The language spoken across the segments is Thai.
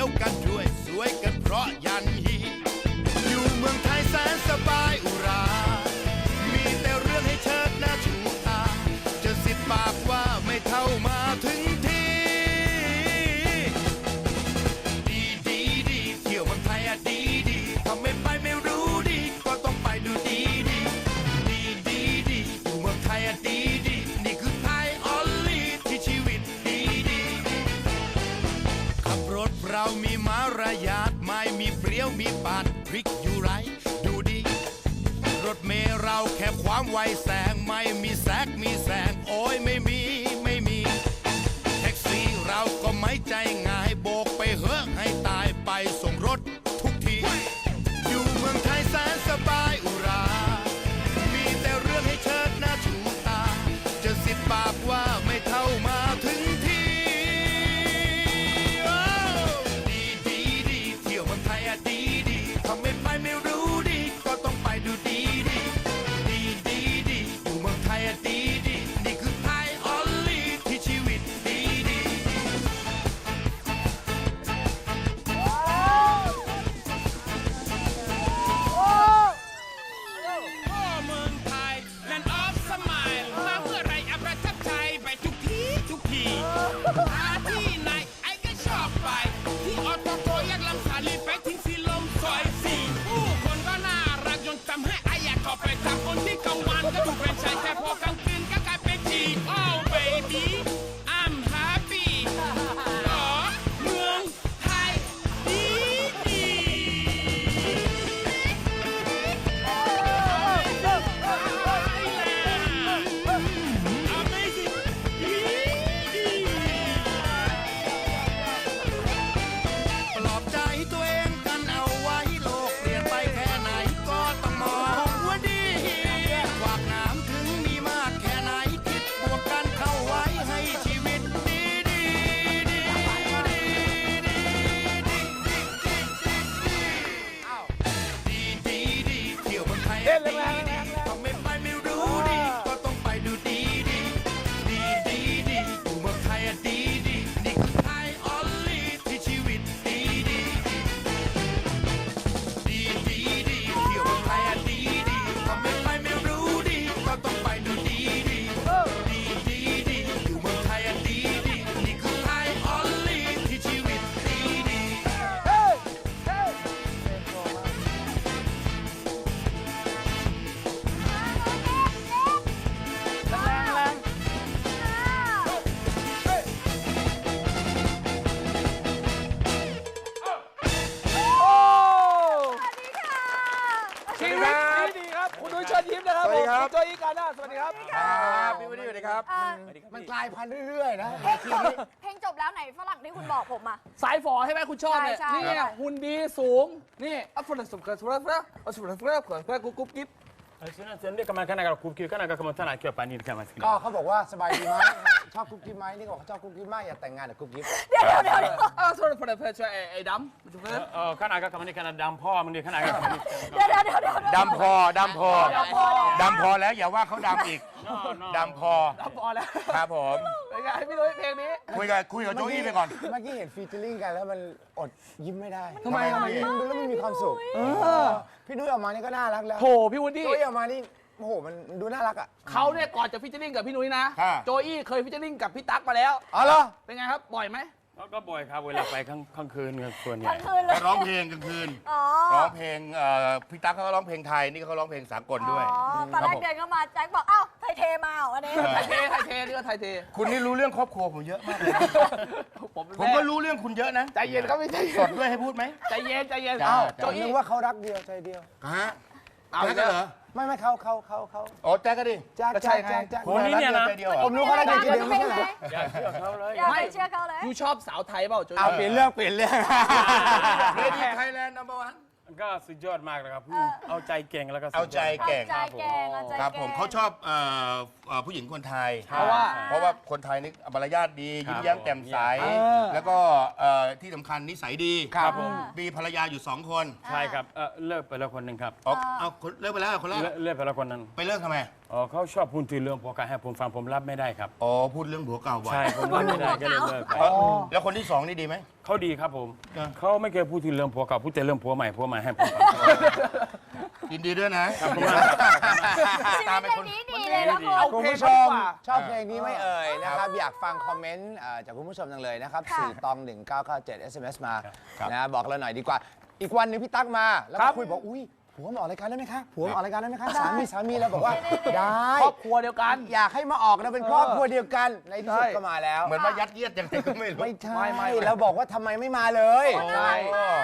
ยวกันด้วยสวยกันเพราะยันฮีอยู่เมืองไทยแสนสบายอุรา ระยาดไม่มีเปรี้ยวมีปาดพริกอยู่ไร ดูดี รถเมล์เราแค่ความไวแสงไม่มีแซกมีแสง โอ้ยไม่มีไม่มี แท็กซี่เราก็ไม่ใจง่าย ดีครับจอยกันน้าสวัสดีครับครับพี่วันนี้สวัสดีครับมันกลายพันธุ์เรื่อยๆนะเพลงจบเพลงจบแล้วไหนฝรั่งที่คุณบอกผมอะ สายฝอใช่ไหมคุณชอบเนี่ยนี่ไงหุ่นดีสูง นี่อัฟร์สุดเกิาสุขสุรเฟรนสุรเกิอสุรเฟรอกุ๊บกิ๊บ kana ka kubki kana ka kama tana kiwa panini kama ก็ sikina. เขาบอกว่าสบายดีไหม ชอบกุ๊กกิ๊บไหมนี่ก็บอกชอบกุ๊กกิ๊บมากอยากแต่งงานกับกุ๊กกิ๊บเดี๋ยวเดี๋ยวเดี๋ยวเดี๋ยวอ้าวสวัสดีครับเพื่อนไอ้ดำถูกไหม Oh kana ka kama ni kana dam po mun ni kana ka kama ni. เดี๋ยวเดี๋ยวเดี๋ยวเดี๋ยวดำพอดำพอดำพอแล้วอย่าว่าเขาดำอีก No no. ดำพอดำพอแล้ว ครับผม เป็นไงพี่นุ้ยเพลงนี้คุยกับคุยกับโจอี้ไปก่อน เมื่อกี้เห็นฟีเจอริ่งกันแล้วมันอดยิ้มไม่ได้ทำไมทำไมมันดูแล้วมันมีความสุขพี่นุ้ยออกมานี่ก็น่ารักแล้วโถพี่วุฒิ โจ้ยออกมานี่โอ้โหมันดูน่ารักอะเขาเนี่ยก่อนจะฟิชเชอร์ลิงกับพี่นุ้ยนะ ค่ะ โจอี้เคยฟิชเชอร์ลิงกับพี่ตั๊กมาแล้ว อ๋อเหรอเป็นไงครับบ่อยไหม ก็บ่อยครับเวลาไปกลางกลางคืนกับส่วนใหญ่ ทั้งคืนเลยเขาร้องเพลงกลางคืน อ๋อร้องเพลงเอ่อพี่ตั๊กเขาก็ร้องเพลงไทย นี่เขาร้องเพลงสากลด้วย อ๋อตอนแรกเดินเข้ามาแจ็คบอกอ้าวไทยเทมาเหรออันนี้ ไทยเทไทยเทนี่ก็ไทยเทคุณนี่รู้เรื่องครอบครัวผมเยอะมากเลยนะผมเป็นผมก็แรู้เรื่องคุณเยอะนะใจเย็นครับพี่ใจสเย็ดนด้วยให้พูดไหม ใจเย็นใจเย็นจ้าโจผมอี้นึกว่าเขารักเดียวใจเดียว ฮะ เอาแจ๊กกันเหรอไม่ไม่เขาเขาเขาเขาอ๋อแจ๊กก็ดิแจ๊กก็ใช่แจ๊กไงแจ๊กแจ๊กคนนี้เนี่ยนะ ใจเดียวเหรอผมรู้เขารักเดียวใจเดียวไม่ใช่เหรออย่าเชื่อเขาเลยอย่าไปเชื่อเขาเลย ยูชอบสาวไทยเปล่าโจเอาอี้เปลี่ยนเรื่องเปลี่ยนเรื่องเวทีไทยแลนด์นั มเบอร์วันก็สุดยอดมากเลยครับเอาใจเก่งแล้วก็สุดยเอาดใจเอาเก่ง ใจแกงเอาใจครับแกผมงเขาชอบเอ่อเอ่อผู้หญิงคนไทย เพราะว่า เพราะว่าคนไทยนี่มารยาทดียิ้มแย้มแจ่มใส เออ แล้วก็เอ่อที่สำคัญนิสัยดีครับผม มีภรรยาอยู่สองคนใช่ครับเอ่อเลิกไปแล้วคนหนึ่งครับเอาเอาคนเลิกไปแล้วคนแรกเลิกเลิกไปแล้วคนนั้น ไปเลิกทำไม อ๋อเขาชอบพูดถึงเรื่องผัวการให้ผมฟังผมรับไม่ได้ครับ อ๋อพูดเรื่องผัวเก่าบ่อยใช่ผมรับไม่ได้ก็เลยเลิกไปเอ้าแล้วคนที่สองนี่ดีไหม เขาดีครับผมเออเขาไม่เคยพูดถึงเรื่องผัวเก่าพูดแต่เรื่องผัวใหม่ผัวใหม่ให้ผมฟังยินดีด้วยนะขอบคุณมากครับชีตามวิไปตคนในนี้ดีเลยนะคุณเอาคุณเพลงผู้ชเขาดีมกว่าชอบเพลงนี้ไหม่เอ่ยนะครับ อยากฟังคอมเมนต์เอ่อจากคุณผู้ชมจังเลยนะครับค่ะ4ตอง 1997 SMS มาครับนะบอกเราหน่อยดีกว่า อีกวันหนึงพี่ตั๊กมาแล้วครัก็บคุยบอกอุ้ย ผัวมาออกรายการได้ไหมคะผัวมาออกรายการได้ไหมคะสามีสามีเราบอกว่าได้ครอบครัวเดียวกัน อยากให้มาออกนะเป็นครอบครัวเดียวกันในที่สุดใช่ก็มาแล้วเหมือนว่ายัดเยียดยังไงก็ไม่รู้ไม่ใช่ไม่ไม่แล้วบอกว่าทำไมไม่มาเลยใช่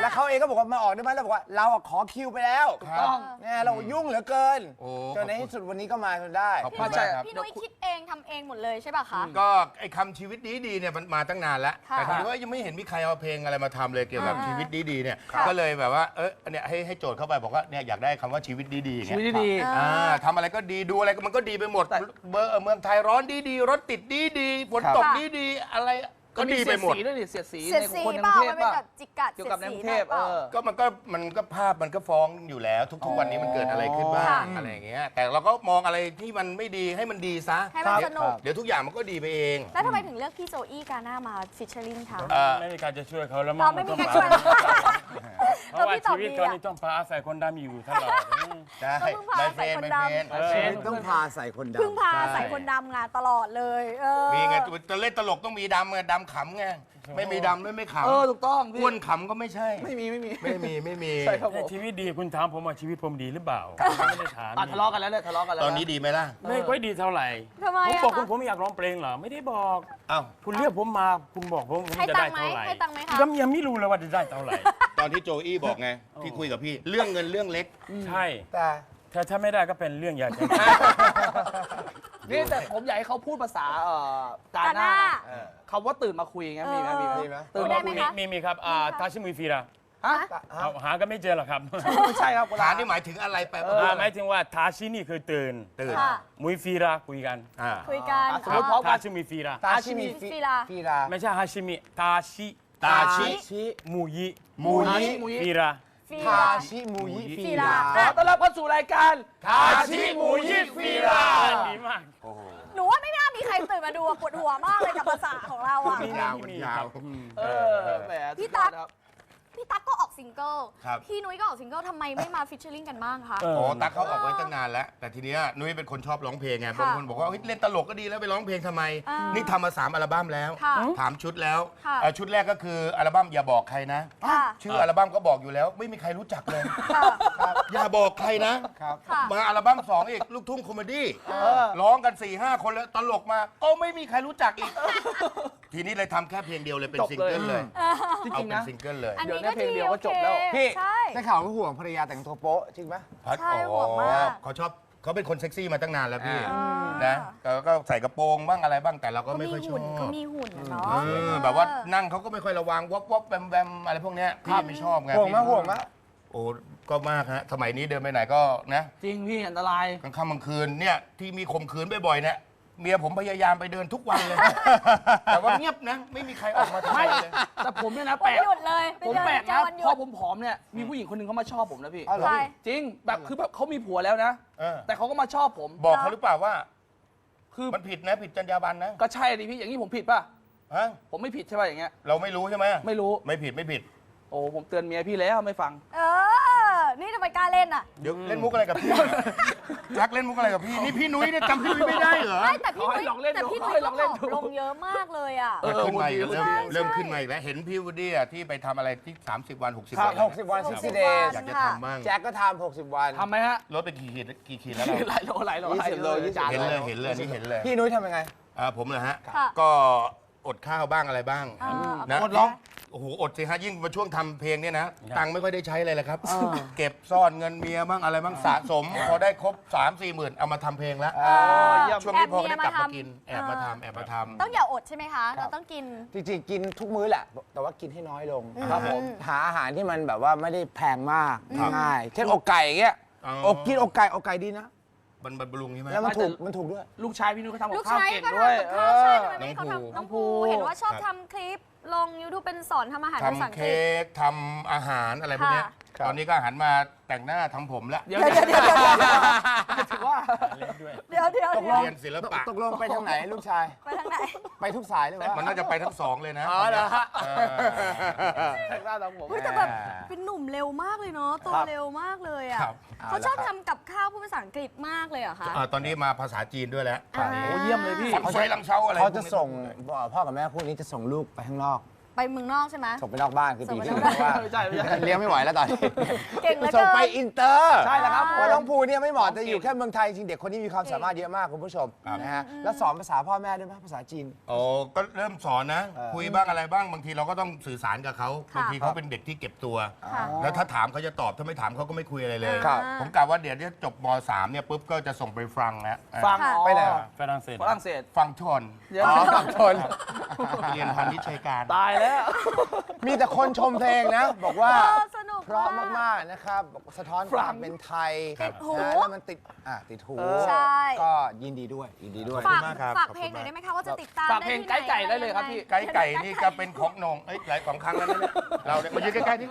แล้วเขาเองก็บอกว่ามาออกได้ไหมเราบอกว่าเราอะขอคิวไปแล้วต้องเนี่ยเรายุ่งเหลือเกินโอ้จนในที่สุดวันนี้ก็มาจนได้ขอบคุณไม่มากใช่ครับพี่นุ้ยคิดเองทำเองหมดเลยใช่ป่ะคะก็ไอ้คำชีวิตดีดีๆเนี่ยมันมาตั้งนานแล้วค่ะแต่ทีนี้ว่ายังไม่เห็นมีใครเอาเพลงอะไรมาทำเลยเกี่ยวกับอ่าชีวิตดีดีๆเนี่ยค่ะก็เลยแบบว่าเออเนี่ยให้ให้โจทย์เข้าไปบอกว่าเนี่ยอยากได้คำว่าชีวิตดีดีๆอย่างชีวิตเงี้ยดี อ่าทำอะไรก็ดีดูอะไรก็มันก็ดีไปหมดแต่ เบอร์เมืองไทยร้อนดีดีๆรถติดดีดีๆฝนตกค่ะดีดีๆอะไร ก็ก็ดีดีไปไปหหมมดดด้วยดิเสียดสีเสียดในสีคนในกเปรุล่างเทพมันเป็นป่ะแบบจิกกัดเกี่ยวกับในกรุงเทพสียดสีเออ ก็มันก็มันก็ภาพมันก็ฟ้องอยู่แล้ว ทุก ๆ วันนี้มันเกิดอะไรขึ้นบ้างค่ะ อะไรอย่างเงี้ย แต่เราก็มองอะไรที่มันไม่ดีให้มันดีซะ ให้มันสนุก เดี๋ยวทุกอย่างมันก็ดีไปเอง แล้วทำไมถึงเลือกพี่โจอี้กาหน้ามาฟิชเชอร์ลิงคะเอ่อ ไม่มีการจะช่วยเขาแล้วเราไม่มีใครช่วยเพราะว่าพี่ตอบชีวิตดีเขาอะ นี่ต้องพาอาศัยคนดำอยู่ตลอดอืม ได้ก็เพิ่งพาไม่ใส่เฟรนคนไม่ดำ เฟรนเออต้องพาใส่คนดำเพิ่งพาใส่คนดำงานตลอดเลยเออ มีไงจะเล่นตลกต้องมีดำไงดำขำไงไม่มีดำไม่ไม่ขำเออถูกต้องพี่อ้วนขำก็ไม่ใช่ ไม่มีไม่มีไม่มีไม่มีใช่ครับผแต่มชีวิตดีคุณถามผมว่าชีวิตผมดีหรือเปล่าไม่ได้ถามอะทะเลาะกันแล้วเนี่ยทะเลาะกันแล้วตอนนี้ดีไหมล่ะไม่ค่อยดีเท่าไหร่ทำไมผมอะบอกคะคุณผมอยากร้องเพลงเหรอไม่ได้บอกอ้าวคุณเรียกผมมาคุณบอกผมผมให้จะตัได้งค์ไหมเท่าไหร่ให้ตังค์ไหมคะยังยังไม่รู้เลยว่าจะได้เท่าไหร่ตอนที่โจอี้บอกไงที่คุยกับพี่ เรื่องเงินเรื่องเล็กใช่แต่ถ้าถ้าไม่ได้ก็เป็นเรื่องใหญ่ นี่แต่ผมอยากให้เขาพูดภาษาเอ่อกาหน้าคำว่าตื่นมาคุยอย่างเงี้ยมีไหมมีไหมมีไหม ตื่นได้มาไหมคุยคะ มีมีครับอ่าทาชิมุยฟีราฮะเอาหาก็ไม่เจอหรอกครับไม่ใช่ครับคนละ ฐานนี่หมายถึงอะไรไปเอออ่าหมายถึงว่าทาชินี่คือตื่นตื่น ค่ะมุยฟีราคุยกันอ่าคุยกันอะสมมติพร้อมทากันชิมุยฟีราตาชิมิฟีลาฟีราไม่ใช่ฮาชิมิทาชิตาชิ ชิ มุยิมูยิมูยิ ฟีรา ฟีทาลาชิมูยิฟีฟีราราขอต้อนรับเข้าสู่รายการทาชิมูยิฟีราดีมากหนูว่าไม่น่ามีใครตื่นมาดูอะปวดหัวมากเลยกับภาษาของเราอะ ยาวมันยาว เออแหมพี่ตั๊ก สุดยอดครับ พี่ตั๊กก็ออกซิงเกิลครับ พี่นุ้ยก็ออกซิงเกิลทำไมไม่มาฟิชเชอร์ลิงกันบ้างคะ เออโอ้ตั๊กเขาออกไว้ตั้งนานแล้ว แต่ทีเนี้ยนุ้ยเป็นคนชอบร้องเพลงไงค่ะบางคนบอกว่าเฮ้ยเล่นตลกก็ดีแล้วไปร้องเพลงทำไม อ่านี่นี่ทำมาสามอัลบั้มแล้ว ค่ะถามชุดแล้วค่ะเอ่อชุดแรกก็คืออัลบั้มอย่าบอกใครนะ ค่ะ ชื่ออัลบั้มก็บอกอยู่แล้ว ไม่มีใครรู้จักเลย ค่ะ อย่าบอกใครนะ ครับ ค่ะ มาอัลบั้มสองอีกลูกทุ่งคอมเมดี้ร้องกัน4ี่ห้าคนแล้วตลกมาก็ไม่มีใครรู้จักอีก ทีนี้เลยทำแค่เพลงเดียวเลยเป็นจบซิงเลยเกิลเลยจเอาริงๆเป็นนะ ซิงเกิลเลย อันนี้เดี๋ก็ยวได้เพลงดีเดียวโอก็เคจบแล้ว พี่ ใช่ ได้ข่าวว่าห่วงภรรยาแต่งตัวโป๊ะจริงไหม พัดใช่อ๋อห่วงมาก เขาชอบเขาเป็นคนเซ็กซี่มาตั้งนานแล้วพี่อ่า นะแต่ก็ใส่กระโปรงบ้างอะไรบ้างแต่เราก็ก็ไม่มีค่อยชอหุ่นก็บมีหุ่นอะเนาะเออแบบว่านั่งเขาก็ไม่ค่อยระวังวอกวอกแวมแวมอะไรพวกเนี้ยพี่ไม่ชอบไงห่วงไหมพี่ห่วงไหมโอ้ก็มากฮะสมัยนี้เดินไปไหนก็นะจริงพี่อันตราย กลางค่ำกลางคืนเนี่ยที่มีข่มขืนบ่อยๆเนี่ย เมียผมพยายามไปเดินทุกวันเลย แต่ว่าเงียบนะ ไม่มีใครออกมาทำไม่อะไรเลยแต่ผมเนี่ยนะวัแปนลกหยุดเลยผมไเจอแปลกเจนะอวันหยุพอดผมผอมเนี่ยมีผู้หญิงคนหนึ่งเขามาชอบผมนะพี่ อ๋อเหรอ ใช่ จริงแบบคือแบบเขามีผัวแล้วนะ เออ แต่เขาก็มาชอบผม บอกเขาหรือเปล่าว่า คือมันผิดนะ ผิดจรรยาบรรณนะก็ใช่ดิพี่อย่างนี้ผมผิดป่ะ ฮะผมไม่ผิดใช่ป่ะอย่างเงี้ย เราไม่รู้ใช่ไหมไม่รู้ ไม่ผิดไม่ผิด โอ้ผมเตือนเมียพี่แล้วไม่ฟัง เออ นี่ทำไมกล้าเล่นอะเดี๋ยวเล่นมุกอะไรกับพี่จักเล่นมุกอะไรกับพี่ นี่พี่นุ้ยเนี่ยจำพี่นุ้ยไม่ได้เหรอ ไม่แต่พี่ขอให้นุ้ยลองเล่นแต่ดูพี่ขอนุ้ให้ยลก็องผเล่นอมดูลงเยอะมากเลยอะ เออขึ้นมาอีกแล้วเริ่มใช่เริ่มใช่ขึ้นมาอีกแล้วเห็นพี่วูดดี้อะที่ไปทำอะไรที่ 30 วัน 60ครัวับนหกสิบวัน 60 days อยากจะทำบ้างแจ็คก็ทำ60 วันทำไหมฮะลดไปกี่ขีดกี่ขีดแล้วเราหลายโลหลายโลหลายยี่สิบโลยี่สิบจานเห็นเลยเห็นเลยนี่เห็นเลย พี่นุ้ยทำยังไง อ่าผมเหรอฮะ ค่ะ ก็ อดข้าวบ้างอะไรบ้างเออนะอดร้องโอ้โหอดสิฮะยิ่งมาช่วงทำเพลงเนี่ยนะตังค์ไม่ค่อยได้ใช้เลยแหละครับ เก็บซ่อนเงินเมียบ้างอะไรบ้างสะสม พอได้ครบ3 4หมื่นเอามาทำเพลงแล้วเยี่ยมช่วงนี้พอแอบเมีได้ยกลับมามาทำกินแอบมาทำแอบมาทำ ต้องอย่าอดใช่ไหมคะ เราต้องกิน จริงๆกินทุกมื้อแหละ แต่ว่ากินให้น้อยลงครับผมหาอาหารที่มันแบบว่าไม่ได้แพงมากครับง่าย เช่นอกไก่อย่างเงี้ยอ๋อ อกกินอกไก่อกไก่ดีนะ มันบำรุงใช่ไหม แล้วมันถูกมันถูกด้วย ลูกชายพี่นุ้ยเขาทำลูกับกข้าวชายเก่งก็ด้วยทำกับข้าวใช่ทำไมน้ไม่องเขาภู ทำน้องภูเห็นว่าชอบทำคลิปลง YouTube เป็นสอนทำอาหารภาษาอังทำกฤเค้ษ กทำอาหารอะไรพวกเนี้ยค่ะ ตอนนี้ก็หันมาแต่งหน้าทำผมแล้วเดี๋ยวเดี๋ยวเดี๋ยวเดี๋ยวถือว่าเดี๋ยวเดี๋ยวตกลเดี๋ยวงเรียนศิลปะ ตกลงไปทางไหนลูกชาย ไปทางไหน ไปทุกสายเลยวะมันน่าจะไปทั้งสองเลยนะอ๋อเหรอฮะเออ แต่งหน้าทำผม เฮ้ยแต่แบบเป็นหนุ่มเร็วมากเลยเนาะโตครับ เร็วมากเลยอะครับ เขาชอบทำกับข้าวพูดภาษาอังกฤษมากเลยเหรอคะอ่าตอนนี้มาภาษาจีนด้วยแล้วอ่า โอ้เยี่ยมเลยพี่ เขาใช้ลังเชาอะไรเขาจะพวกนี้ส่งพ่อกับแม่คู่นี้จะส่งลูกไปข้างนอก ไปเมืองนอกใช่ไหม ส่งไปนอกบ้านคือส่ปีงไปที่นอกบ้านว่าไม่ใช่ไม่ใช่ เลี้ยงไม่ไหวแล้วตอนนี้เก่งเหลือส่งเกิไปน อินเตอร์ใช่แล้วครับเพราะน้องภูเนี่ยไม่เหมาะจะอยู่เก่งแค่เมืองไทยจริงเด็กคนนี้มีความสามารถเยอะมากคุณผู้ชมนะฮะแล้วสอนภาษาพ่อแม่ด้วยไหมภาษาจีน โอ้ก็เริ่มสอนนะเออคุยบ้างอะไรบ้างบางทีเราก็ต้องสื่อสารกับเขาค่ะ บางทีเขาเป็นเด็กที่เก็บตัว ค่ะ แล้วถ้าถามเขาจะตอบถ้าไม่ถามเขาก็ไม่คุยอะไรเลย ครับ ผมกะว่าเดี๋ยวที่จบม .3 เนี่ยปุ๊บก็จะส่งไปฟรังแล้วฟังค่ะอ๋อไปไหนอะฝรั่งเศส ฝรั่งเศส ฟังทนเดี๋ยว อ๋อกับทนเรียนพันนิชัยการ ตายแล้วมีแต่คนชมเพลงนะ บอกว่า เออสนุก เพราะมากๆนะครับบอกสะท้อนความเป็นไทยติดหู นะแล้วมันติดอะติดหูใช่ ก็ยินดีด้วย ยินดีด้วย ฝากมากครับฝากขอบเพคุลงณหน่อยมากได้ไหมคะว่าจะติดตามฝากเพลงได้ที่หนไก่ๆได้เลยครับพี่ ไก่ไก่นี่ก็เป็นของโหนงเอ้ยหลายของครั้งแล้วนะเนี่ยเราเนี่ยมายืนใกล้ๆนี่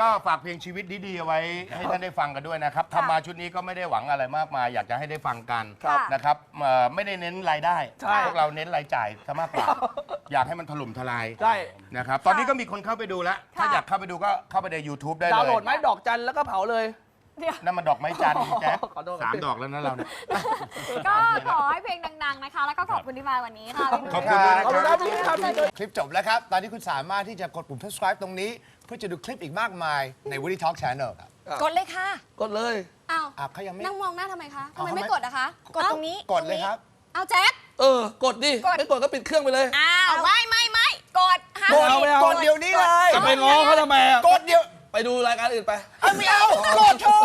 ก็ฝากเพลงชีวิตดีๆเอาไว้ให้ท่านได้ฟังกันด้วยนะครับทำมาชุดนี้ก็ไม่ได้หวังอะไรมากมาย อยากจะให้ได้ฟังกันครับนะครับเอ่อไม่ได้เน้นรายได้ใช่ พวกเราเน้นรายจ่ายซะมากกว่าอยากให้มันถล่มทลายใช่ นะครับตอนนี้ก็มีคนเข้าไปดูแล้ว ถ้าอยากเข้าไปดูก็เข้าไปใน YouTube ได้เลยดาวน์โหลดไหมดอกจันแล้วก็เผาเลย เดี๋ยว นั่นมันดอกไม้จันทร์แจ๊คขอโทษครับ สามดอกแล้วนะเราเนี่ย ก็ขอให้เพลงดังๆนะคะ แล้วก็ขอบคุณที่มาวันนี้ค่ะพี่หนุ่ย ขอบคุณด้วยนะขอบคุณคครัรับบ พี่ครับพี่นุ้ยคลิปจบแล้วครับ ตอนนี้คุณสามารถที่จะกดปุ่ม subscribe ตรงนี้ เพื่อจะดูคลิปอีกมากมายใน Woody Talk Channel ครับกดเลยค่ะ กดเลย อ้าว อะเขายังไม่ นั่งมองหน้าทำไมคะทำเอาไมทำไมไม่กดอะคะกดตรงนี้ กดเลยครับ เอาแจ็ค เออ กดดิ กด ไม่กดก็ปิดเครื่องไปเลย อ้าว ไม่ไม่ไม่กดห้ามกดเอาไม่เอา กดเดี๋ยวนี้เลย จะไปง้อเขาทำไมอะ กดเดี๋ยว ไปดูรายการอื่นไปเอาไม่เอากดเถอะ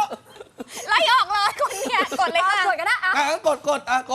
ไล่ออกเลยคนเนี่ยกดเลยค่ะ กดก็ได้อะ อะงั้นกดกดอะกด